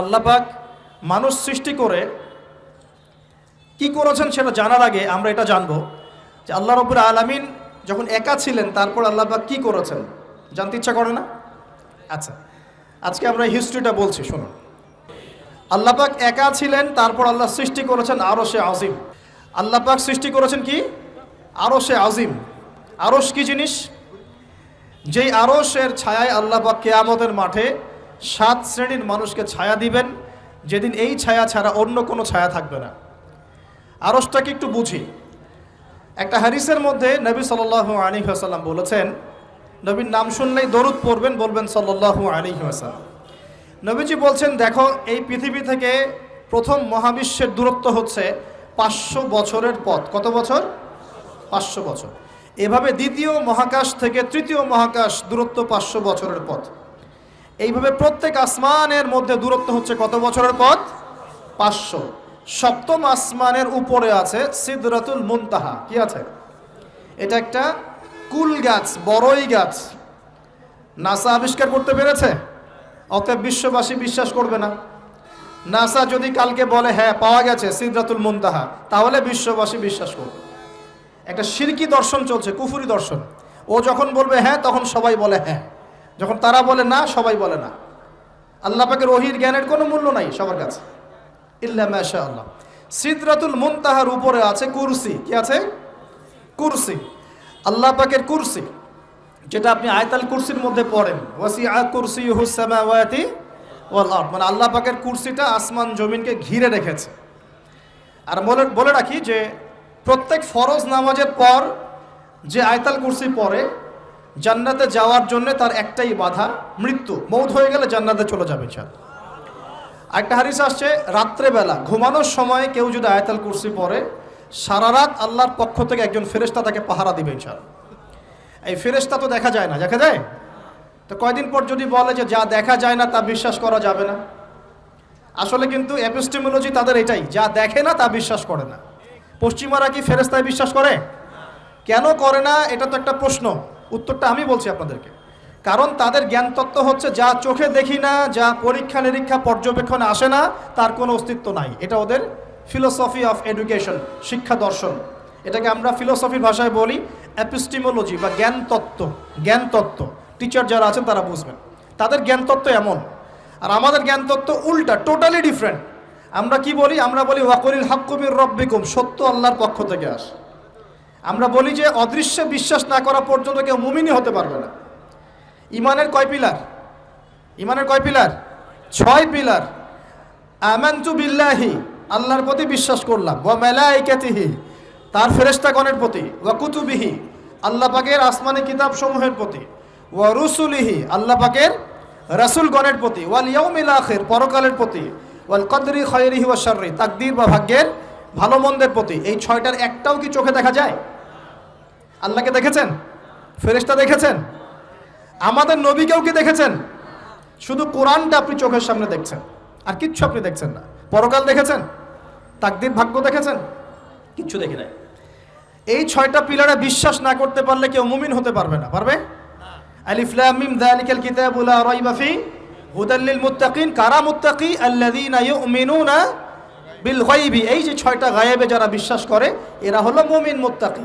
আল্লাপাক মানুষ সৃষ্টি করে কি করেছেন সেটা জানার আগে আমরা এটা জানব যে আল্লাহ রবুল আলমিন যখন একা ছিলেন, তারপর আল্লাপাক কি করেছেন? জানতে ইচ্ছা করে না? আচ্ছা আজকে আমরা হিস্ট্রিটা বলছি, শুনুন। আল্লাপাক একা ছিলেন, তারপর আল্লাহ সৃষ্টি করেছেন আরও সে আজিম আল্লাপাক সৃষ্টি করেছেন কি? আরও সে আজিম। আরস কি জিনিস? যেই আরসের ছায়ায় আল্লাপাক কেয়ামতের মাঠে সাত শ্রেণির মানুষকে ছায়া দিবেন। যেদিন এই ছায়া ছাড়া অন্য কোনো ছায়া থাকবে না। আরসটাকে একটু বুঝি। একটা হারিসের মধ্যে নবী সাল্লাহ আলী আসাল্লাম বলেছেন, নবীর নাম শুনলেই দরুদ পড়বেন বলবেন সাল্লাহ আলী আসাল্লাম নবীজি বলছেন, দেখো, এই পৃথিবী থেকে প্রথম মহাবিশ্বের দূরত্ব হচ্ছে পাঁচশো বছরের পথ। কত বছর? পাঁচশো বছর। এভাবে দ্বিতীয় মহাকাশ থেকে তৃতীয় মহাকাশ দূরত্ব পাঁচশো বছরের পথ। এইভাবে প্রত্যেক আসমানের মধ্যে দূরত্ব হচ্ছে কত বছরের পথ? পাঁচশো। সপ্তম আসমানের উপরে আছে সিদরাতুল মুনতাহা। কি আছে? এটা একটা কুল গাছ বড়ই গাছ। নাসা আবিষ্কার করতে পেরেছে? অতএব বিশ্ববাসী বিশ্বাস করবে না। নাসা যদি কালকে বলে হ্যাঁ পাওয়া গেছে সিদরাতুল মুনতাহা, তাহলে বিশ্ববাসী বিশ্বাস করবে। একটা সিরকি দর্শন চলছে, কুফুরি দর্শন। ও যখন বলবে হ্যাঁ তখন সবাই বলে হ্যাঁ। যখন তারা বলে না, সবাই বলে না। আল্লাহ পাকের ওহির জ্ঞানের কোনো মূল্য নাই সবার কাছে। ইল্লা মাশা আল্লাহ সিদরাতুল মুনতাহার উপরে আছে কুরসি। কি আছে? কুরসি। আল্লাহ পাকের কুরসি, যেটা আপনি আয়তাল কুরসির মধ্যে পড়েন। ওয়াসি আ কুরসি হুসামাওয়াতি ওয়াল আরদ। মানে আল্লাহ পাকের কুরসিটা আসমান জমিনকে ঘিরে রেখেছে। আর বলে রাখি যে, প্রত্যেক ফরজ নামাজের পর যে আয়তাল কুরসি পড়ে জান্নাতে যাওয়ার জন্য তার একটাই বাধা, মৃত্যু। মৌত হয়ে গেলে জান্নাতে চলে যাবে চাল একটা হারিস আসছে, রাত্রেবেলা, ঘুমানোর সময় কেউ যদি আয়তাল কুরসি পরে সারা রাত আল্লাহর পক্ষ থেকে একজন ফেরেশতা তাকে পাহারা দিবে ইনশাল এই ফেরেশতা তো দেখা যায় না, দেখা যায়? তো কয়দিন পর যদি বলে যে যা দেখা যায় না তা বিশ্বাস করা যাবে না? আসলে কিন্তু অ্যাপিস্টেমোলজি তাদের এটাই, যা দেখে না তা বিশ্বাস করে না। পশ্চিমারা কি ফেরেস্তায় বিশ্বাস করে? কেন করে না? এটা তো একটা প্রশ্ন। উত্তরটা আমি বলছি আপনাদেরকে। কারণ তাদের জ্ঞান তত্ত্ব হচ্ছে, যা চোখে দেখি না, যা পরীক্ষা নিরীক্ষা পর্যবেক্ষণ আসে না, তার কোনো অস্তিত্ব নাই। এটা ওদের ফিলোসফি অফ এডুকেশন শিক্ষা দর্শন। এটাকে আমরা ফিলোসফির ভাষায় বলি অ্যাপিস্টিমোলজি বা জ্ঞান তত্ত্ব জ্ঞান তত্ত্ব টিচার যারা আছেন, তারা বুঝবেন। তাদের জ্ঞান তত্ত্ব এমন। আর আমাদের জ্ঞান তত্ত্ব উল্টা টোটালি ডিফারেন্ট আমরা কি বলি? আমরা বলি ওয়াকরিল হাক্কুমির রব্বিকুম সত্য আল্লাহর পক্ষ থেকে আস। আমরা বলি যে অদৃশ্য বিশ্বাস না করা পর্যন্ত কেউ মুমিনই হতে পারবে না। ইমানের কয় পিলার? ইমানের কয় পিলার? ছয় পিলার। আমান্তু বিল্লাহি, আল্লাহর প্রতি বিশ্বাস করলাম। ওয়া মালাইকাতিহি, তার ফেরেশতাগণের প্রতি। ওয়া কুতুবিহি, আল্লাহ পাকের আসমানি কিতাব সমূহের প্রতি। ওয়া রুসুলিহি, আল্লাহ পাকের রাসূলগণের প্রতি। ওয়াল ইয়াউমিল আখির, পরকালের প্রতি। ওয়াল কদরি খয়রিহি ওয়া শাররি, তাকদীর বা ভাগ্যের ভালো মন্দের প্রতি। এই ছয়টার একটাও কি চোখে দেখা যায়? আল্লাহকে দেখেছেন? ফেরেশতা দেখেছেন? আমাদের নবীকেও কি দেখেছেন? শুধু কোরআনটা আপনি চোখের সামনে দেখছেন, আর কিচ্ছু আপনি দেখছেন না। পরকাল দেখেছেন? তাকদির ভাগ্য দেখেছেন? কিচ্ছু দেখি নাই। এই ছয়টা পিলারে বিশ্বাস না করতে পারলে কেউ মুমিন হতে পারবে না। পারবে? আলিফ লাম মিম যালিকাল কিতাবু লা রাইবা ফি হুদাল লিল মুত্তাকিন কারা মুত্তাকি আল্লাযীনা ইউমিনুনা বিল গায়বি। এই যে ছয়টা গায়েবে যারা বিশ্বাস করে, এরা হলো মুমিন মুত্তাকি।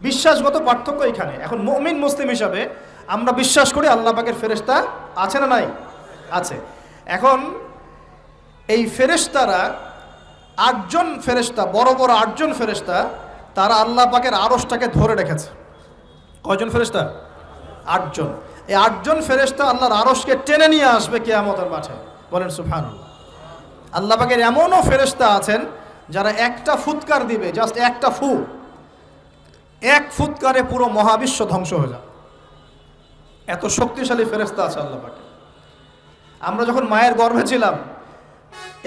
বিশ্বাসগত পার্থক্য এখানে। এখন মমিন মুসলিম হিসাবে আমরা বিশ্বাস করি আল্লাহ পাকের ফেরেস্তা আছে না নাই? আছে। এখন এই ফেরেস্তারা আটজন ফেরেস্তা বড় বড় আটজন ফেরেস্তা তারা আল্লাহ পাকের আড়সটাকে ধরে রেখেছে। কয়জন ফেরেস্তা আটজন। এই আটজন ফেরেস্তা আল্লাহর আড়সকে টেনে নিয়ে আসবে কেয়ামতের মাঠে। বলেন সুফান আল্লাহ পাকের এমনও ফেরেস্তা আছেন যারা একটা ফুৎকার দিবে, জাস্ট একটা ফু। এক ফুৎকারে পুরো মহাবিশ্ব ধ্বংস হয়ে যাবে। এত শক্তিশালী ফেরেস্তা আছে আল্লাহ পাকে আমরা যখন মায়ের গর্ভে ছিলাম,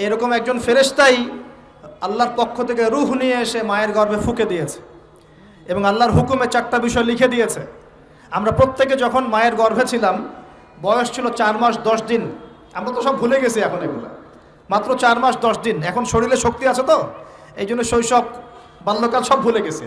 এরকম একজন ফেরেস্তাই আল্লাহর পক্ষ থেকে রুহ নিয়ে এসে মায়ের গর্ভে ফুকে দিয়েছে এবং আল্লাহর হুকুমে চারটা বিষয় লিখে দিয়েছে। আমরা প্রত্যেকে যখন মায়ের গর্ভে ছিলাম, বয়স ছিল চার মাস দশ দিন। আমরা তো সব ভুলে গেছি এখন এগুলো। মাত্র চার মাস দশ দিন। এখন শরীরে শক্তি আছে তো? এই জন্য শৈশব, বাল্যকাল সব ভুলে গেছে।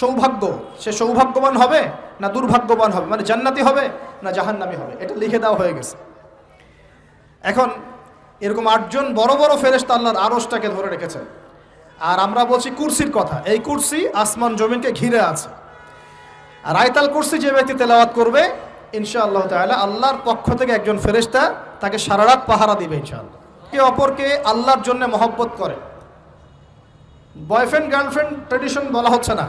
সৌভাগ্য, সে সৌভাগ্যবান হবে না দুর্ভাগ্যবান হবে? মানে জান্নাতি হবে না জাহান্নামি হবে? এটা লিখে দেওয়া হয়ে গেছে। এখন এরকম আটজন বড় বড় ফেরেশতা আল্লাহর আরসটাকে ধরে রেখেছেন। আর আমরা বলছি কুরসির কথা। এই কুরসি আসমান জমিনকে ঘিরে আছে। আর আয়তাল কুরসি যে ব্যক্তি তেলাওয়াত করবে, ইনশাআল্লাহ তাহলে আল্লাহর পক্ষ থেকে একজন ফেরেশতা তাকে সারা রাত পাহারা দিবে ইনশাআল্লাহ। কে অপরকে আল্লাহর জন্য মহব্বত করে। বয়ফ্রেন্ড, গার্লফ্রেন্ড ট্রেডিশন বলা হচ্ছে না।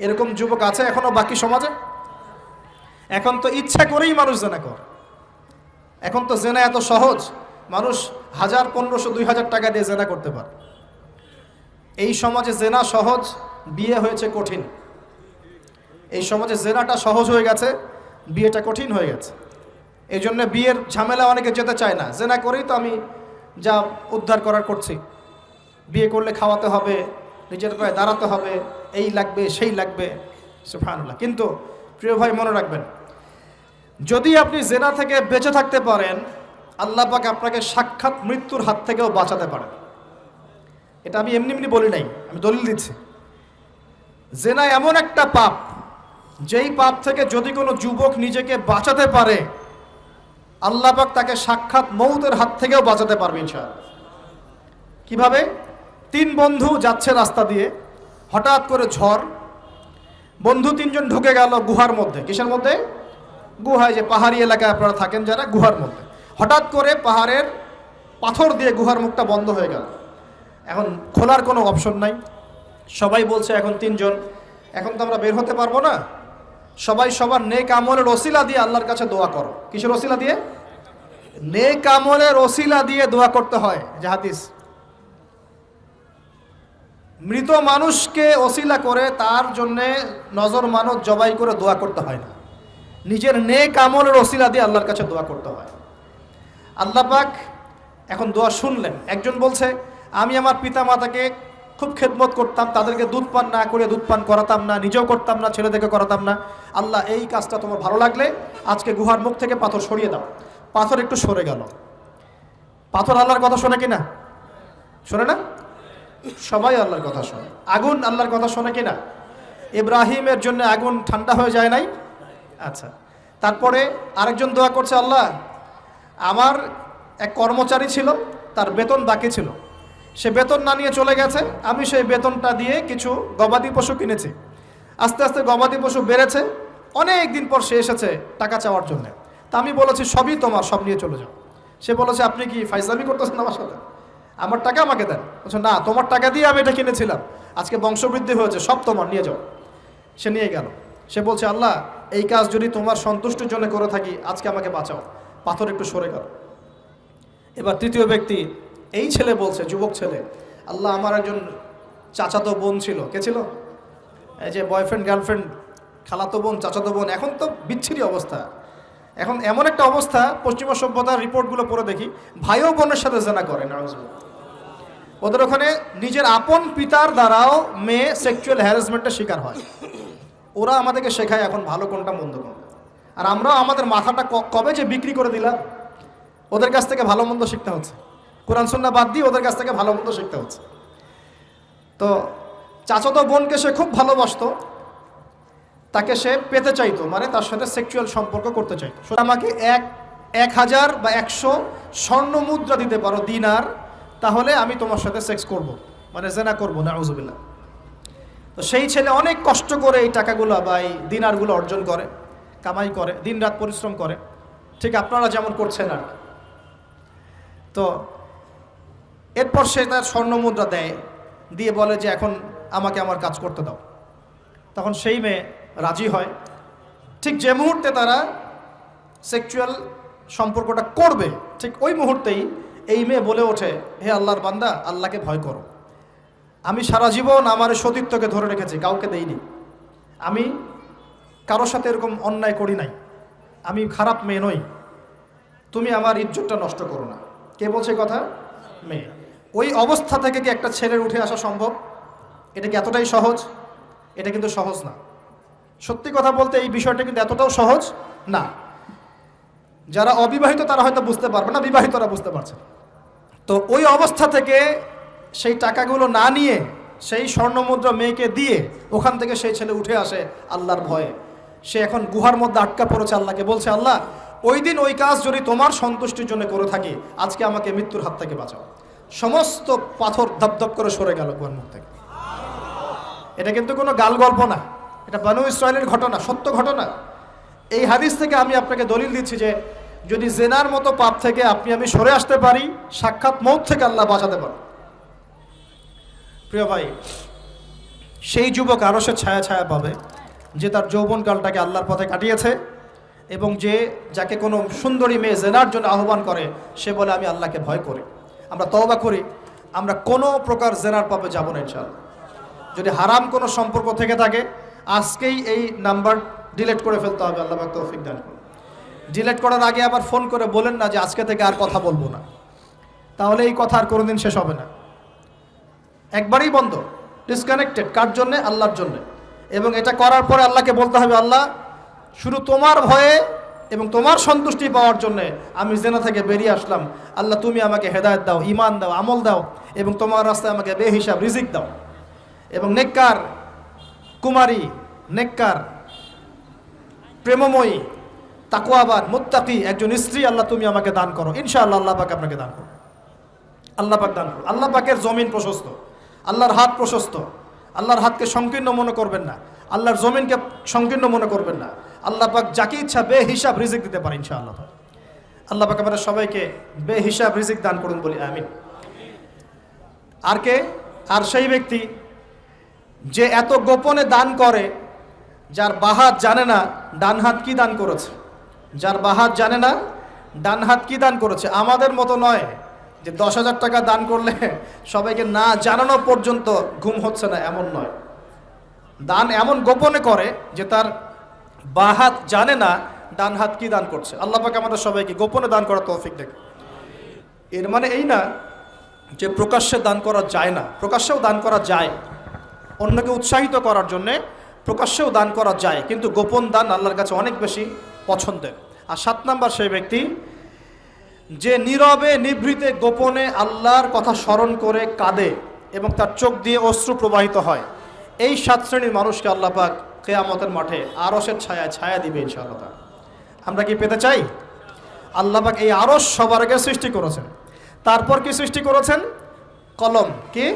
এরকম যুবক আছে এখনও বাকি সমাজে? এখন তো ইচ্ছা করেই মানুষ জেনা কর। এখন তো জেনা এত সহজ, মানুষ হাজার, পনেরোশো, দুই হাজার টাকা দিয়ে জেনা করতে পারে। এই সমাজে জেনা সহজ, বিয়ে হয়েছে কঠিন। এই সমাজে জেনাটা সহজ হয়ে গেছে, বিয়েটা কঠিন হয়ে গেছে। এই জন্য বিয়ের ঝামেলা অনেকে যেতে চায় না। জেনা করেই তো আমি যা উদ্ধার করার করছি। বিয়ে করলে খাওয়াতে হবে নিজের পায়ে দাঁড়াতে হবে, এই লাগবে, সেই লাগবে। সুফানুল্লাহ কিন্তু প্রিয় ভাই, মনে রাখবেন, যদি আপনি জেনা থেকে বেঁচে থাকতে পারেন, আল্লাহ পাক আপনাকে সাক্ষাৎ মৃত্যুর হাত থেকেও বাঁচাতে পারেন। এটা আমি এমনি এমনি বলি নাই, আমি দলিল দিচ্ছি। জেনা এমন একটা পাপ, যেই পাপ থেকে যদি কোনো যুবক নিজেকে বাঁচাতে পারে, আল্লাহ পাক তাকে সাক্ষাৎ মৌতের হাত থেকেও বাঁচাতে পারবে ইনশাআল্লাহ। কীভাবে? তিন বন্ধু যাচ্ছে রাস্তা দিয়ে, হঠাৎ করে ঝড়, বন্ধু তিনজন ঢুকে গেল গুহার মধ্যে। কিসের মধ্যে? গুহায় যে পাহাড়ি এলাকায় আপনারা থাকেন যারা, গুহার মধ্যে। হঠাৎ করে পাহাড়ের পাথর দিয়ে গুহার মুখটা বন্ধ হয়ে গেল। এখন খোলার কোনো অপশন নাই। সবাই বলছে এখন তিনজন। এখন তো আমরা বের হতে পারব না। সবাই সবার নেক আমলের ওসিলা দিয়ে আল্লাহর কাছে দোয়া করো। কিসের ওসিলা দিয়ে? নেক আমলের ওসিলা দিয়ে দোয়া করতে হয়, জাহাদিস। মৃত মানুষকে ওসিলা করে, তার জন্যে নজর মানত জবাই করে দোয়া করতে হয় না। নিজের নেক আমলের ওসিলা দিয়ে আল্লাহর কাছে দোয়া করতে হয়। আল্লাহ পাক এখন দোয়া শুনলেন। একজন বলছে, আমি আমার পিতা মাতাকে খুব খেদমত করতাম, তাদেরকে দুধ পান না করে দুধ পান করাতাম না, নিজেও করতাম না, ছেলেদেরকে করাতাম না। আল্লাহ, এই কাজটা তোমার ভালো লাগলে আজকে গুহার মুখ থেকে পাথর সরিয়ে দাও। পাথর একটু সরে গেল। পাথর আল্লাহর কথা শোনে কি না? শোনে না? সবাই আল্লাহর কথা শোনে। আগুন আল্লাহর কথা শোনে কিনা? ইব্রাহিমের জন্য আগুন ঠান্ডা হয়ে যায় নাই? আচ্ছা। তারপরে আরেকজন দোয়া করছে, আল্লাহ, আমার এক কর্মচারী ছিল, তার বেতন বাকি ছিল। সে বেতন না নিয়ে চলে গেছে, আমি সেই বেতনটা দিয়ে কিছু গবাদি পশু কিনেছি। আস্তে আস্তে গবাদি পশু বেড়েছে, অনেক দিন পর সে এসেছে টাকা চাওয়ার জন্য। তা আমি বলেছি, সবই তোমার, সব নিয়ে চলে যাও। সে বলেছে, আপনি কি ফাইজলামি করতেছেন আমার সাথে? আমার টাকা আমাকে দেন। বলছে, না, তোমার টাকা দিয়ে আমি এটা কিনেছিলাম। আজকে বংশবৃদ্ধি হয়েছে, সব তোমার, নিয়ে যাও। সে নিয়ে গেল। সে বলছে, আল্লাহ, এই কাজ যদি তোমার সন্তুষ্টির জন্য করে থাকি, আজকে আমাকে বাঁচাও। পাথর একটু সরে গেল। এবার তৃতীয় ব্যক্তি, এই ছেলে বলছে, যুবক ছেলে, আল্লাহ, আমার একজন চাচাতো বোন ছিল। কে ছিল? এই যে বয়ফ্রেন্ড গার্লফ্রেন্ড খালাতো বোন, চাচাতো বোন, এখন তো বিচ্ছিরি অবস্থা। এখন এমন একটা অবস্থা, পশ্চিমা সভ্যতার রিপোর্টগুলো পড়ে দেখি ভাইও বোনের সাথে জেনা করে, নাউজুবিল্লাহ। ওদের ওখানে নিজের আপন পিতার দ্বারাও মেয়ে সেক্সুয়াল হ্যারাসমেন্টের শিকার হয়। ওরা আমাদেরকে শেখায় এখন ভালো কোনটা, মন্দ কোনটা। আর আমরাও আমাদের মাথাটা কবে যে বিক্রি করে দিলাম, ওদের কাছ থেকে ভালো, মন্দ শিখতে হচ্ছে। কোরআন সন্না বাদ দিয়ে ওদের কাছ থেকে ভালো, মন্দ শিখতে হচ্ছে। তো চাচাতো বোনকে সে খুব ভালোবাসতো, তাকে সে পেতে চাইতো মানে তার সাথে সেক্সুয়াল সম্পর্ক করতে চাইতো। আমাকে এক এক হাজার বা একশো স্বর্ণ মুদ্রা দিতে পারো, দিনার তাহলে আমি তোমার সাথে সেক্স করব। মানে জেনা করব না আউজুবিল্লাহ তো সেই ছেলে অনেক কষ্ট করে এই টাকাগুলো বা এই দিনারগুলো অর্জন করে, কামাই করে, দিনরাত পরিশ্রম করে। ঠিক আপনারা যেমন করছেন আর তো এরপর সে তার স্বর্ণ মুদ্রা দেয়, দিয়ে বলে যে, এখন আমাকে আমার কাজ করতে দাও। তখন সেই মেয়ে রাজি হয়। ঠিক যে মুহূর্তে তারা সেক্সুয়াল সম্পর্কটা করবে, ঠিক ওই মুহূর্তেই এই মেয়ে বলে ওঠে, হে আল্লাহর বান্দা, আল্লাহকে ভয় করো। আমি সারা জীবন আমার সতীত্বকে ধরে রেখেছি, কাউকে দেইনি। আমি কারোর সাথে এরকম অন্যায় করি নাই। আমি খারাপ মেয়ে নই। তুমি আমার ইজ্জতটা নষ্ট করো না। কে বলছে কথা? মেয়ে। ওই অবস্থা থেকে কি একটা ছেলের উঠে আসা সম্ভব? এটা কি এতটাই সহজ? এটা কিন্তু সহজ না। সত্যি কথা বলতে এই বিষয়টা কিন্তু এতটাও সহজ না। যারা অবিবাহিত তারা হয়তো বুঝতে পারবে না, বিবাহিতরা বুঝতে পারছে তো ওই অবস্থা থেকে সেই টাকাগুলো না নিয়ে সেই স্বর্ণমুদ্রা মেয়েকে দিয়ে ওখান থেকে সেই ছেলে উঠে আসে আল্লাহর ভয়ে। সে এখন গুহার মধ্যে আটকা পড়েছে আল্লাহকে বলছে, আল্লাহ, ওই দিন ওই কাজ যদি তোমার সন্তুষ্টির জন্য করে থাকি, আজকে আমাকে মৃত্যুর হাত থেকে বাঁচাও। সমস্ত পাথর ধপধপ করে সরে গেল গুহার মুখ থেকে। এটা কিন্তু কোনো গাল গল্প না, এটা বানু ইসরায়েলের ঘটনা, সত্য ঘটনা। এই হাদিস থেকে আমি আপনাকে দলিল দিচ্ছি যে যদি জেনার মতো পাপ থেকে আপনি আমি সরে আসতে পারি, সাক্ষাৎ মৌত থেকে আল্লাহ বাঁচাতে পারে। প্রিয় ভাই, সেই যুবক আরও সে ছায়া ছায়া পাবে, যে তার যৌবনকালটাকে আল্লাহর পথে কাটিয়েছে এবং যে যাকে কোনো সুন্দরী মেয়ে জেনার জন্য আহ্বান করে, সে বলে, আমি আল্লাহকে ভয় করি। আমরা তওবা করি। আমরা কোনো প্রকার জেনার পাপে যাব না, ইনশাআল্লাহ। যদি হারাম কোনো সম্পর্ক থেকে থাকে, আজকেই এই নাম্বার ডিলিট করে ফেলতে হবে। আল্লাহ তৌফিক দান করুন। ডিলিট করার আগে আবার ফোন করে বলেন না যে আজকে থেকে আর কথা বলব না। তাহলে এই কথা আর কোনোদিন শেষ হবে না। একবারই বন্ধ ডিসকানেক্টেড কার জন্যে? আল্লাহর জন্যে। এবং এটা করার পরে আল্লাহকে বলতে হবে, আল্লাহ, শুধু তোমার ভয়ে এবং তোমার সন্তুষ্টি পাওয়ার জন্যে আমি জেনা থেকে বেরিয়ে আসলাম। আল্লাহ, তুমি আমাকে হেদায়ত দাও ইমান দাও, আমল দাও এবং তোমার রাস্তায় আমাকে বেহিসাব, রিজিক দাও। এবং নেককার কুমারী, নেককার, প্রেমময়ী তাকুয়াবার মুত্তাকি, একজন স্ত্রী, আল্লাহ তুমি আমাকে দান করো। ইনশাআল্লাহ আল্লাহ পাক আপনাকে দান করো আল্লাহ পাক দান করো আল্লাহ পাকের জমিন প্রশস্ত। আল্লাহর হাত প্রশস্ত। আল্লাহর হাতকে সংকীর্ণ মনে করবেন না। আল্লাহর জমিনকে সংকীর্ণ মনে করবেন না। আল্লাহ পাক যাকে ইচ্ছা বে হিসাব রিজিক দিতে পারে ইনশাআল্লাহ। আল্লাহ পাক আমাদের সবাইকে বে হিসাব রিজিক দান করুন বলি আমিন। আর কে? আর সেই ব্যক্তি যে এত গোপনে দান করে, যার বাহাত জানে না, ডান হাত কি দান করেছে? যার বাহাত জানে না, ডান হাত কি দান করেছে? আমাদের মতো নয় যে দশ হাজার টাকা দান করলে সবাইকে না জানানো পর্যন্ত ঘুম হচ্ছে না, এমন নয়। দান এমন গোপনে করে যে তার বাহাত জানে না, ডান হাত কি দান করছে। আল্লাহ পাক আমাদের সবাইকে গোপনে দান করা তৌফিক দেখ এর মানে এই না যে প্রকাশ্যে দান করা যায় না, প্রকাশ্যেও দান করা যায়। অন্যকে উৎসাহিত করার জন্যে প্রকাশ্যেও দান করা যায়, কিন্তু গোপন দান আল্লাহর কাছে অনেক বেশি। পছন্দের। আর সাত নাম্বার সেই ব্যক্তি, যে নীরবে, নিভৃতে, গোপনে আল্লাহর কথা স্মরণ করে কাঁদে এবং তার চোখ দিয়ে অশ্রু প্রবাহিত হয়। এই সাত শ্রেণির মানুষকে আল্লাহ পাক কেয়ামতের মাঠে আরসের ছায়া ছায়া দিবে ইনশাআল্লাহ। আমরা কি পেতে চাই? আল্লাহ পাক এই আরস সবার আগে সৃষ্টি করেছেন। তারপর কি সৃষ্টি করেছেন? কলম। কি?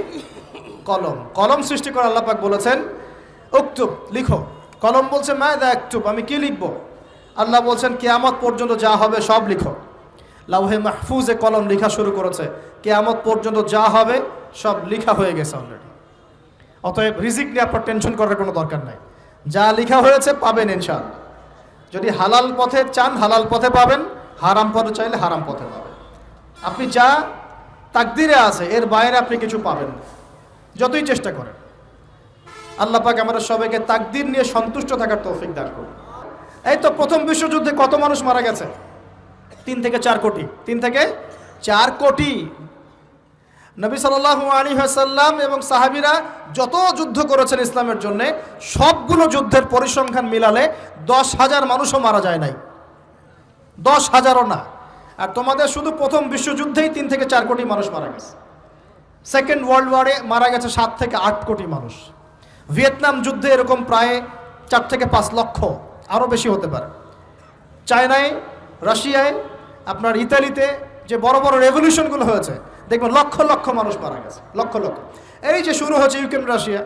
কলম। কলম সৃষ্টি করে আল্লাহ পাক বলেছেন, উক্তুব, লিখো। কলম বলছে মা দা একটুব আমি কি লিখব? আল্লাহ বলছেন, কেয়ামত পর্যন্ত যা হবে সব লিখো। লাউহে মাহফুজে কলম লেখা শুরু করেছে। কেয়ামত পর্যন্ত যা হবে সব লেখা হয়ে গেছে অলরেডি অতএব রিজিক নিয়ে আপনার টেনশন করার কোনো দরকার নাই। যা লেখা হয়েছে পাবেন ইনশাল যদি হালাল পথে চান, হালাল পথে পাবেন, হারাম পথে চাইলে হারাম পথে পাবেন। আপনি যা তাকদিরে আছে, এর বাইরে আপনি কিছু পাবেন না। যতই চেষ্টা করেন। আল্লাহ আমাদের সবাইকে তাকদির নিয়ে সন্তুষ্ট থাকার তৌফিক দান করুন। এই তো প্রথম বিশ্বযুদ্ধে কত মানুষ মারা গেছে? তিন থেকে চার কোটি। তিন থেকে চার কোটি। নবী সাল্লাল্লাহু আলী হাসাল্লাম এবং সাহাবিরা যত যুদ্ধ করেছেন ইসলামের জন্য, সবগুলো যুদ্ধের পরিসংখ্যান মিলালে দশ হাজার মানুষও মারা যায় নাই। দশ হাজারও না। আর তোমাদের শুধু প্রথম বিশ্বযুদ্ধেই তিন থেকে চার কোটি মানুষ মারা গেছে। সেকেন্ড ওয়ার্ল্ড ওয়ারে মারা গেছে সাত থেকে আট কোটি মানুষ। ভিয়েতনাম যুদ্ধে এরকম প্রায় চার থেকে পাঁচ লক্ষ আরও বেশি হতে পারে। চায়নায়, রাশিয়ায়, আপনার ইতালিতে যে বড় বড় রেভলিউশনগুলো হয়েছে, দেখবেন লক্ষ লক্ষ মানুষ মারা গেছে, লক্ষ লক্ষ। এই যে শুরু হয়েছে ইউক্রেন, রাশিয়া,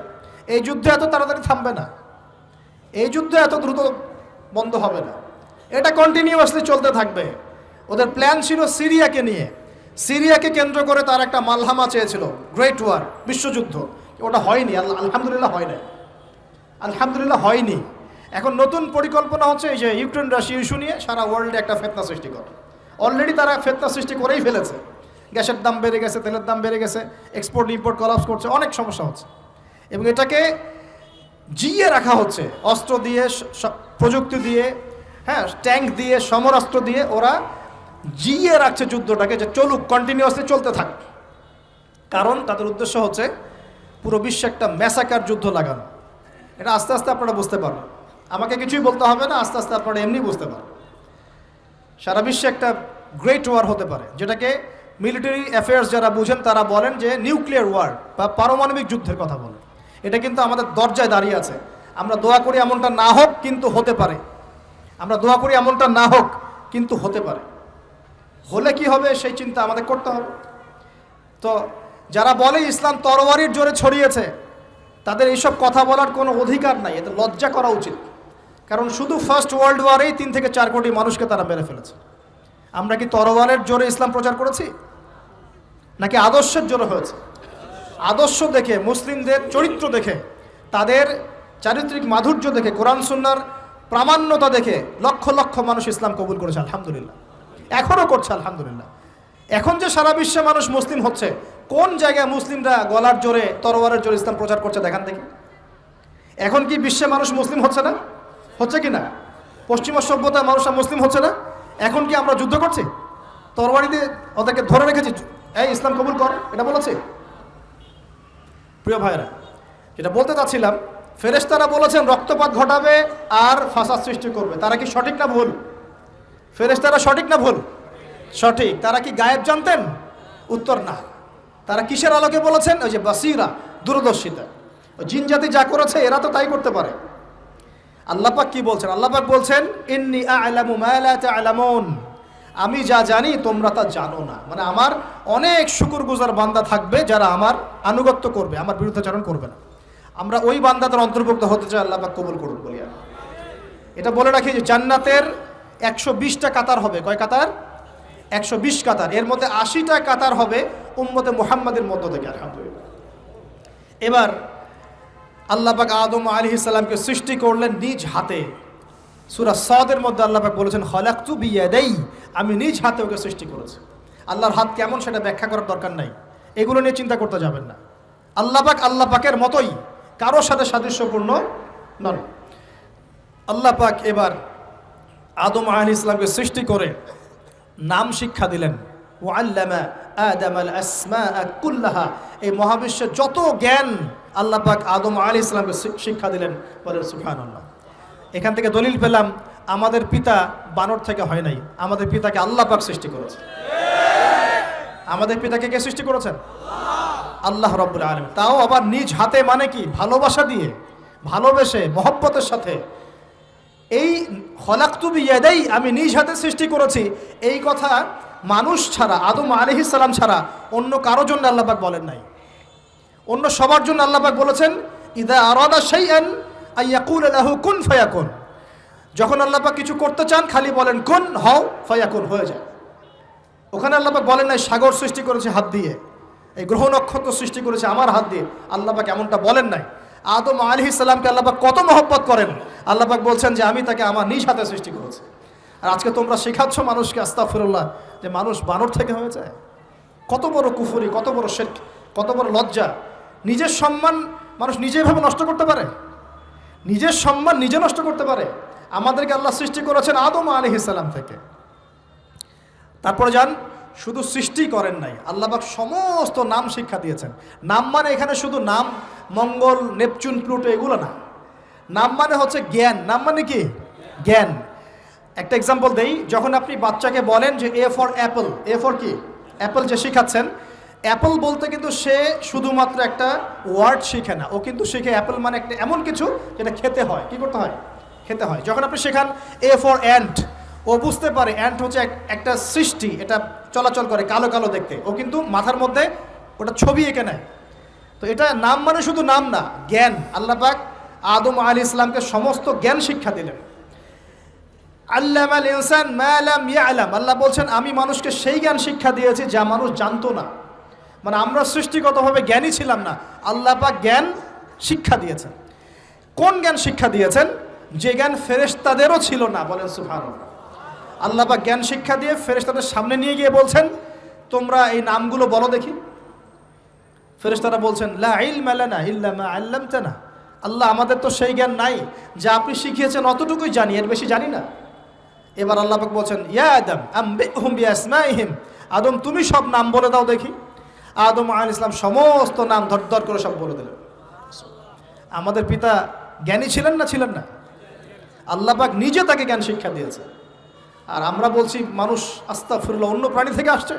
এই যুদ্ধ এত তাড়াতাড়ি থামবে না। এই যুদ্ধ এত দ্রুত বন্ধ হবে না। এটা কন্টিনিউয়াসলি চলতে থাকবে। ওদের প্ল্যান ছিল সিরিয়াকে নিয়ে। সিরিয়াকে কেন্দ্র করে তার একটা মালহামা চেয়েছিল গ্রেট ওয়ার বিশ্বযুদ্ধ। ওটা হয়নি আলহামদুলিল্লাহ হয় না আলহামদুলিল্লাহ হয়নি। এখন নতুন পরিকল্পনা হচ্ছে এই যে ইউক্রেন রাশিয়া ইস্যু নিয়ে সারা ওয়ার্ল্ডে একটা ফেতনা সৃষ্টি করে। অলরেডি তারা ফেতনা সৃষ্টি করেই ফেলেছে। গ্যাসের দাম বেড়ে গেছে, তেলের দাম বেড়ে গেছে এক্সপোর্ট ইম্পোর্ট কলাপস করছে, অনেক সমস্যা হচ্ছে। এবং এটাকে জিয়ে রাখা হচ্ছে, অস্ত্র দিয়ে প্রযুক্তি দিয়ে হ্যাঁ ট্যাঙ্ক দিয়ে, সমরাস্ত্র দিয়ে ওরা জিয়ে রাখছে যুদ্ধটাকে যে চলুক কন্টিনিউয়াসলি চলতে থাক। কারণ তাদের উদ্দেশ্য হচ্ছে পুরো বিশ্বে একটা ম্যাসাকার যুদ্ধ লাগানো। এটা আস্তে আস্তে আপনারা বুঝতে পারবেন। আমাকে কিছুই বলতে হবে না, আস্তে আস্তে আপনারা এমনি বুঝতে পারবেন। সারা বিশ্বে একটা গ্রেট ওয়ার হতে পারে, যেটাকে মিলিটারি অ্যাফেয়ার্স যারা বুঝেন তারা বলেন যে নিউক্লিয়ার ওয়ার বা পারমাণবিক যুদ্ধের কথা বলেন। এটা কিন্তু আমাদের দরজায় দাঁড়িয়ে আছে। আমরা দোয়া করি এমনটা না হোক, কিন্তু হতে পারে। আমরা দোয়া করি এমনটা না হোক, কিন্তু হতে পারে। হলে কি হবে, সেই চিন্তা আমাদের করতে হবে। তো যারা বলে ইসলাম তরবারির জোরে ছড়িয়েছে, তাদের এইসব কথা বলার কোনো অধিকার নাই এতে লজ্জা করা উচিত। কারণ শুধু ফার্স্ট ওয়ার্ল্ড ওয়ারেই তিন থেকে চার কোটি মানুষকে তারা মেরে ফেলেছে। আমরা কি তরবারের জোরে ইসলাম প্রচার করেছি? নাকি আদর্শের জোরে হয়েছে? আদর্শ দেখে, মুসলিমদের চরিত্র দেখে, তাদের চারিত্রিক মাধুর্য দেখে, কোরআন সুন্নার প্রামাণ্যতা দেখে লক্ষ লক্ষ মানুষ ইসলাম কবুল করেছে, আলহামদুলিল্লাহ। এখনও করছে, আলহামদুলিল্লাহ। এখন যে সারা বিশ্বে মানুষ মুসলিম হচ্ছে, কোন জায়গায় মুসলিমরা গলার জোরে তরোয়ারের জোরে ইসলাম প্রচার করছে, দেখান দেখি। এখন কি বিশ্বে মানুষ মুসলিম হচ্ছে না? হচ্ছে কি না? পশ্চিমা সভ্যতার মানুষরা মুসলিম হচ্ছে না? এখন কি আমরা যুদ্ধ করছি? তরবারি দিয়ে ওদেরকে ধরে রেখেছি? এই, ইসলাম কবুল কর, এটা বলেছে? প্রিয় ভাইরা যেটা বলতে চাচ্ছিলাম, ফেরেশতারা বলেছেন রক্তপাত ঘটাবে আর ফাসাদ সৃষ্টি করবে। তারা কি সঠিক না ভুল? ফেরেশতারা সঠিক না ভুল? সঠিক। তারা কি গায়েব জানতেন? উত্তর না। তারা কিসের আলোকে বলেছেন? ওই যে বাসিরা, দূরদর্শিতা। জিন জাতি যা করেছে, এরা তো তাই করতে পারে। আল্লাপাক কি বলছেন? আল্লাপাক বলছেন, ইন্নি আলামু আমি যা জানি, তোমরা তা জানো না। মানে আমার অনেক শুকুরগুজার বান্দা থাকবে যারা আমার আনুগত্য করবে, আমার বিরুদ্ধাচরণ করবে না। আমরা ওই বান্দাদের অন্তর্ভুক্ত হতে চাই আল্লাপাক কবুল করুন বলি এটা বলে রাখি যে জান্নাতের একশো বিশটা কাতার হবে। কয় কাতার? একশো বিশ কাতার। এর মধ্যে আশিটা কাতার হবে উম্মতে মুহাম্মাদের মধ্য থেকে, আলহামদুলিল্লাহ। এবার আল্লাপাক আদম আলী ইসলামকে সৃষ্টি করলেন নিজ হাতে। সুরা সদের মধ্যে আল্লাপাক বলেছেন হলাক্তু বিয়াদেই আমি নিজ হাতে ওকে সৃষ্টি করেছি। আল্লাহর হাত কেমন সেটা ব্যাখ্যা করার দরকার নাই। এগুলো নিয়ে চিন্তা করতে যাবেন না। আল্লাপাক আল্লাহ পাকের মতোই কারোর সাথে সাদৃশ্যপূর্ণ নন। আল্লাহ পাক এবার আদম আলী ইসলামকে সৃষ্টি করে নাম শিক্ষা দিলেন। ও আল্লামা আদম আল আসমা কুল্লাহা। এই মহাবিশ্বের যত জ্ঞান আল্লাহ পাক আদম আলী ইসলামকে শিক্ষা দিলেন, বলেন সুফান এখান থেকে দলিল পেলাম, আমাদের পিতা বানর থেকে হয় নাই, আমাদের পিতাকে আল্লাহ পাক সৃষ্টি করেছে আমাদের পিতাকে কে সৃষ্টি করেছেন? আল্লাহ রব্বুল আলম তাও আবার নিজ হাতে মানে কি? ভালোবাসা দিয়ে, ভালোবেসে, মহব্বতের সাথে। এই হলাক্তুবি ইয়াদাই আমি নিজ হাতে সৃষ্টি করেছি, এই কথা মানুষ ছাড়া, আদম আলহি সালাম ছাড়া অন্য কারও জন্য আল্লাপাক বলেন নাই। অন্য সবার জন্য আল্লাপাক বলেছেন, ইদা আরাদা শাইআন আইয়াকুল লাহু কুন ফায়াকুন। যখন আল্লাপাক কিছু করতে চান, খালি বলেন, কোন, হও, ফায়াকুন, হয়ে যায়। ওখানে আল্লাপাক বলেন নাই, সাগর সৃষ্টি করেছে হাত দিয়ে। এই গ্রহ নক্ষত্র সৃষ্টি করেছে আমার হাত দিয়ে। আল্লাপাক এমনটা বলেন নাই। আদম আলী ইসলামকে আল্লাপাক কত মহব্বত করেন। আল্লাপাক বলছেন যে, আমি তাকে আমার নিজ হাতে সৃষ্টি করেছি। আর আজকে তোমরা শেখাচ্ছ মানুষকে আস্তাফিরুল্লাহ যে মানুষ বানর থেকে হয়ে যায় কত বড় কুফুরি, কত বড় শেখ কত বড় লজ্জা। নিজের সম্মান মানুষ নিজেভাবে নষ্ট করতে পারে? নিজের সম্মান নিজে নষ্ট করতে পারে? আমাদেরকে আল্লাহ সৃষ্টি করেছেন আদম আলী ইসলাম থেকে। তারপরে যান, শুধু সৃষ্টি করেন নাই আল্লাহবাক সমস্ত নাম শিক্ষা দিয়েছেন। নাম মানে এখানে শুধু নাম, মঙ্গল, নেপচুন, প্লুটো এগুলো না। নাম মানে হচ্ছে জ্ঞান। নাম মানে কি? জ্ঞান। একটা এক্সাম্পল দেই, যখন আপনি বাচ্চাকে বলেন যে A for apple A for কি? অ্যাপল যে শিখাচ্ছেন অ্যাপল বলতে কিন্তু সে শুধুমাত্র একটা ওয়ার্ড শিখে না। ও কিন্তু শিখে অ্যাপল মানে একটা এমন কিছু যেটা খেতে হয়। কি করতে হয়? খেতে হয়। যখন আপনি শেখান এ ফর অ্যান্ট ও বুঝতে পারে অ্যান্ট হচ্ছে একটা সৃষ্টি, এটা চলাচল করে কালো কালো দেখতে। ও কিন্তু মাথার মধ্যে ওটা ছবি এঁকে নেয়। তো এটা নাম মানে শুধু নাম না, জ্ঞান। আল্লাহ পাক আদম আলী ইসলামকে সমস্ত জ্ঞান শিক্ষা দিলেন। আল্লাহ আল ইনসান মালাম ইয়ালাম। আল্লাহ বলছেন, আমি মানুষকে সেই জ্ঞান শিক্ষা দিয়েছি যা মানুষ জানতো না। মানে আমরা সৃষ্টিগতভাবে জ্ঞানী ছিলাম না। আল্লাহ পাক জ্ঞান শিক্ষা দিয়েছেন। কোন জ্ঞান শিক্ষা দিয়েছেন? যে জ্ঞান ফেরেশতাদেরও ছিল না, বলেন সুফান আল্লাহ পাক জ্ঞান শিক্ষা দিয়ে ফেরেশতাদের সামনে নিয়ে গিয়ে বলছেন, তোমরা এই নামগুলো বলো দেখি। ফেরেশতারা বলছেন আল্লামতানা। আল্লাহ, আমাদের তো সেই জ্ঞান নাই। যা আপনি শিখিয়েছেন অতটুকুই জানি, এর বেশি জানি না। এবার আল্লাহ পাক বলছেন, ইয়া আদম বিআসমাইহিম। আদম, তুমি সব নাম বলে দাও দেখি। আদম আল ইসলাম সমস্ত নাম ধর ধর করে সব বলে দিলেন। আমাদের পিতা জ্ঞানী ছিলেন না ছিলেন না। আল্লাহ পাক নিজে তাকে জ্ঞান শিক্ষা দিয়েছে। আর আমরা বলছি, মানুষ আস্তা ফিরল অন্য প্রাণী থেকে আসছে।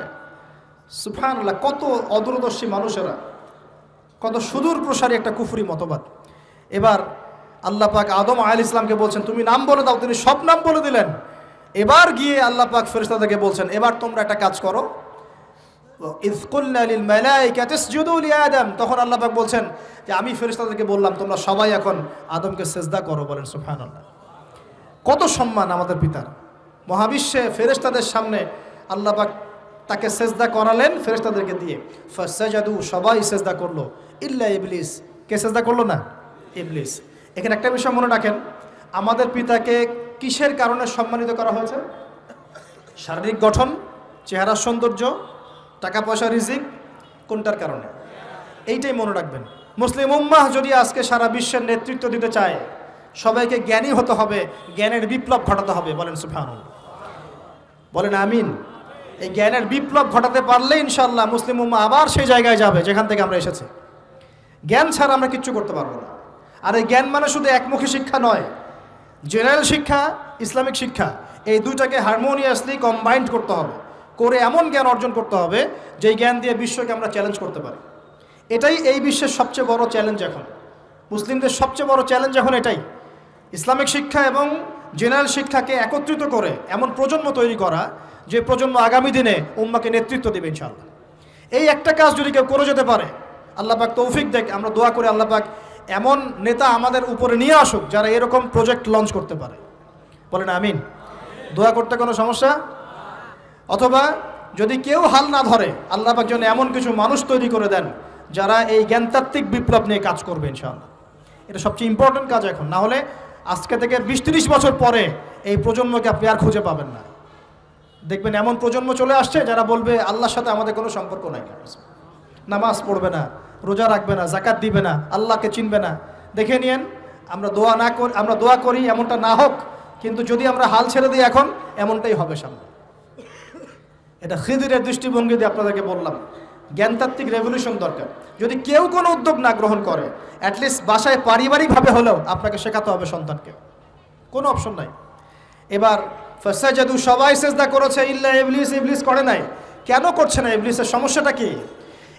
সুফান আল্লাহ কত অদূরদর্শী মানুষেরা কত সুদূর প্রসারী একটা কুফুরি মতবাদ। এবার আল্লাহ পাক আদম আল ইসলামকে বলছেন, তুমি নাম বলে দাও, তিনি সব নাম বলে দিলেন। এবার গিয়ে আল্লাহ পাক ফেরেশতাদেরকে বলছেন, এবার তোমরা একটা কাজ করো তখন আল্লাহ বলছেন যে, আমি ফেরেশতাদেরকে বললাম, তোমরা সবাই এখন আদমকে সেজদা করো, বলেন সুবহানাল্লাহ। কত সম্মান আমাদের পিতার। মহাবিশ্বে ফেরেশতাদের সামনে আল্লাহ তাকে সেজদা করালেন ফেরেশতাদেরকে দিয়ে। ফাসাজাদু, সবাই সেজদা করল। ইল্লা ইবলিস। কে সেজদা করল না? ইবলিস। এখানে একটা বিষয় মনে রাখেন, আমাদের পিতাকে কিসের কারণে সম্মানিত করা হয়েছে? শারীরিক গঠন, চেহারার সৌন্দর্য টাকা পয়সা রিজিক কোনটার কারণে? এইটাই মনে রাখবেন। মুসলিম উম্মাহ যদি আজকে সারা বিশ্বের নেতৃত্ব দিতে চায়, সবাইকে জ্ঞানী হতে হবে, জ্ঞানের বিপ্লব ঘটাতে হবে, বলেন সুফান বলেন আমিন। এই জ্ঞানের বিপ্লব ঘটাতে পারলে ইনশাল্লাহ মুসলিম উম্মা আবার সেই জায়গায় যাবে, যেখান থেকে আমরা এসেছি। জ্ঞান ছাড়া আমরা কিচ্ছু করতে পারব না। আর এই জ্ঞান মানে শুধু একমুখী শিক্ষা নয়, জেনারেল শিক্ষা, ইসলামিক শিক্ষা, এই দুইটাকে হারমোনিয়াসলি কম্বাইন্ড করতে হবে। করে এমন জ্ঞান অর্জন করতে হবে, যেই জ্ঞান দিয়ে বিশ্বকে আমরা চ্যালেঞ্জ করতে পারি। এটাই এই বিশ্বের সবচেয়ে বড় চ্যালেঞ্জ এখন। মুসলিমদের সবচেয়ে বড় চ্যালেঞ্জ এখন এটাই। ইসলামিক শিক্ষা এবং জেনারেল শিক্ষাকে একত্রিত করে এমন প্রজন্ম তৈরি করা, যে প্রজন্ম আগামী দিনে উম্মাকে নেতৃত্ব দেবে ইনশাআল্লাহ। এই একটা কাজ যদি কেউ করে যেতে পারে, আল্লাহ পাক তৌফিক দেখ আমরা দোয়া করে আল্লাহ পাক এমন নেতা আমাদের উপরে নিয়ে আসুক, যারা এরকম প্রজেক্ট লঞ্চ করতে পারে। বলেন আমিন। দোয়া করতে কোনো সমস্যা? অথবা যদি কেউ হাল না ধরে, আল্লাহ যেন এমন কিছু মানুষ তৈরি করে দেন যারা এই জ্ঞানতাত্ত্বিক বিপ্লব নিয়ে কাজ করবে ইনশাআল্লাহ। এটা সবচেয়ে ইম্পর্টেন্ট কাজ এখন। না হলে আজকে থেকে বিশ তিরিশ বছর পরে এই প্রজন্মকে আপনি আর খুঁজে পাবেন না। দেখবেন এমন প্রজন্ম চলে আসছে যারা বলবে, আল্লাহর সাথে আমাদের কোনো সম্পর্ক নাই। নামাজ পড়বে না, রোজা রাখবে না, জাকাত দিবে না, আল্লাহকে চিনবে না। দেখে নিয়েন, আমরা দোয়া না করি আমরা দোয়া করি এমনটা না হোক, কিন্তু যদি আমরা হাল ছেড়ে দিই এখন, এমনটাই হবে সামনে। এটা খিদিরের দৃষ্টিভঙ্গি দিয়ে আপনাদেরকে বললাম। জ্ঞানতাত্ত্বিক রেভলিউশন দরকার। যদি কেউ কোনো উদ্যোগ না গ্রহণ করে অ্যাটলিস্ট বাসায় পারিবারিকভাবে হলেও আপনাকে শেখাতে হবে সন্তানকে। কোনো অপশন নাই। এবার ফাসাজাদু সবাই সেজদা করেছে, ইল্লা ইবলিস ইবলিস করে নাই। কেন করছে না ইবলিসের সমস্যাটা কি?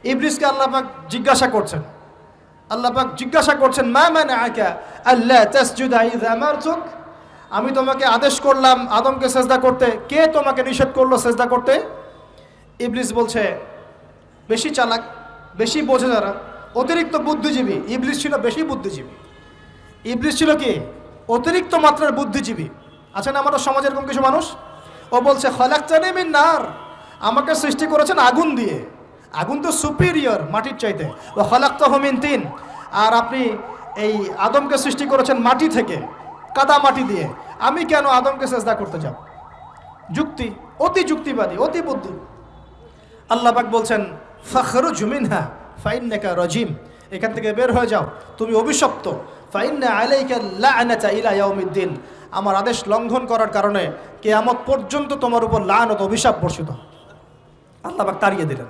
ইবলিসকে আল্লাহ পাক জিজ্ঞাসা করছেন। আল্লাহ পাক জিজ্ঞাসা করছেন, মা মানে আকা আল্লাহ তাসজুদা ইযা আমারতুক? আমি তোমাকে আদেশ করলাম আদমকে সেজদা করতে। কে তোমাকে নিষেধ করল সেজদা করতে? ইবলিস বলছে, বেশি চালাক, বেশি বোঝে যারা, অতিরিক্ত বুদ্ধিজীবী। ইবলিস ছিল বেশি বুদ্ধিজীবী। ইবলিস ছিল কি? অতিরিক্ত মাত্রার বুদ্ধিজীবী। আছেন আমাদের সমাজে এরকম কিছু মানুষ? ও বলছে, খলাক্তানি মিন নার। আমাকে সৃষ্টি করেছেন আগুন দিয়ে। আগুন তো সুপিরিয়র মাটির চাইতে। ও খলাক্ত হমিন তিন। আর আপনি এই আদমকে সৃষ্টি করেছেন মাটি থেকে। কাদা মাটি দিয়ে। আমি কেন আদমকে চেষ্টা করতে যাব? যুক্তি, অতি যুক্তিবাদী, অতি বুদ্ধি। আল্লাহ পাক বলছেন ফখরু জুমিনহা ফাইন্নাকা রজিম। এখান থেকে বের হয়ে যাও, তুমি অভিশপ্ত। ফাইন্না আলাইকা লাআনাতা ইলা ইয়াউমিদ্দিন। আমার আদেশ লঙ্ঘন করার কারণে কিয়ামত পর্যন্ত তোমার উপর লাআনত অভিশাপ বর্ষিত হবে। আল্লাহ পাক তাড়িয়ে দিলেন।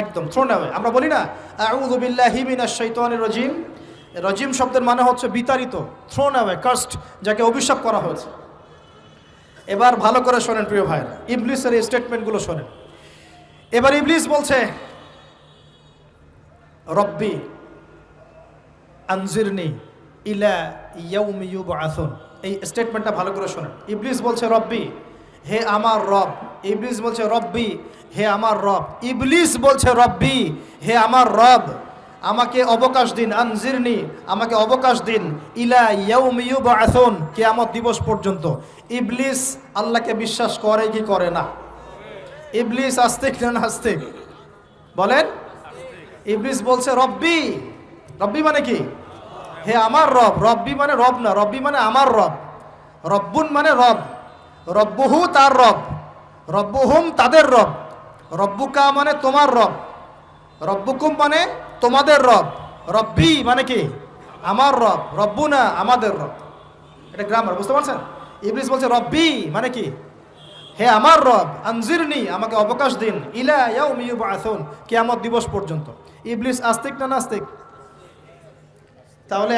একদম থ্রোন আমরা বলি না, আউযু বিল্লাহি মিনাশ শাইতানির রাজিম। রাজিম শব্দের মানে হচ্ছে বিতাড়িত থ্রোন অ্যাওয়ে কাস্ট যাকে অভিশাপ করা হয়েছে। এবার ভালো করে শোনেন প্রিয় ভাইরা ইবলিসের এই স্টেটমেন্টগুলো শোনেন। এবার ইবলিস বলছে, রব্বি আনজিরনি ইলা ইয়াউমি ইউবআসুন এই স্টেটমেন্টটা ভালো করে শোনেন। ইবলিস বলছে, রব্বি, হে আমার রব। ইবলিস বলছে, রব্বি, হে আমার রব। ইবলিস বলছে, রব্বি, হে আমার রব। আমাকে অবকাশ দিন, আনজিরনি, আমাকে অবকাশ দিন। ইলা ইয়াউমি ইউবআসুন, কিয়ামত দিবস পর্যন্ত। ইবলিস আল্লাহকে বিশ্বাস করে কি করে না? ইবলিস আস্তিক না নাস্তিক? বলেন। ইবলিস বলছে, রব্বি। রব্বি মানে কি? হে আমার রব। রব্বি মানে রব না, রব্বি মানে আমার রব। রব্বুন মানে রব। রব্বুহু তার রব। রব্বুহুম তাদের রব। রব্বুকা মানে তোমার রব। রব্বুকুম মানে তোমাদের রব। রব্বি মানে কি? আমার রব। রব্বু না আমাদের রব। এটা গ্রামার বুঝতে পারছেন? ইবলিস বলছে, রব্বি মানে কি? হে আমার রব, আনজিরনি, আমাকে অবকাশ দিন। ইলা ইয়াউমি ইউবআসুন কিয়ামত দিবস পর্যন্ত। ইবলিস আস্তিক না নাস্তিক? তাহলে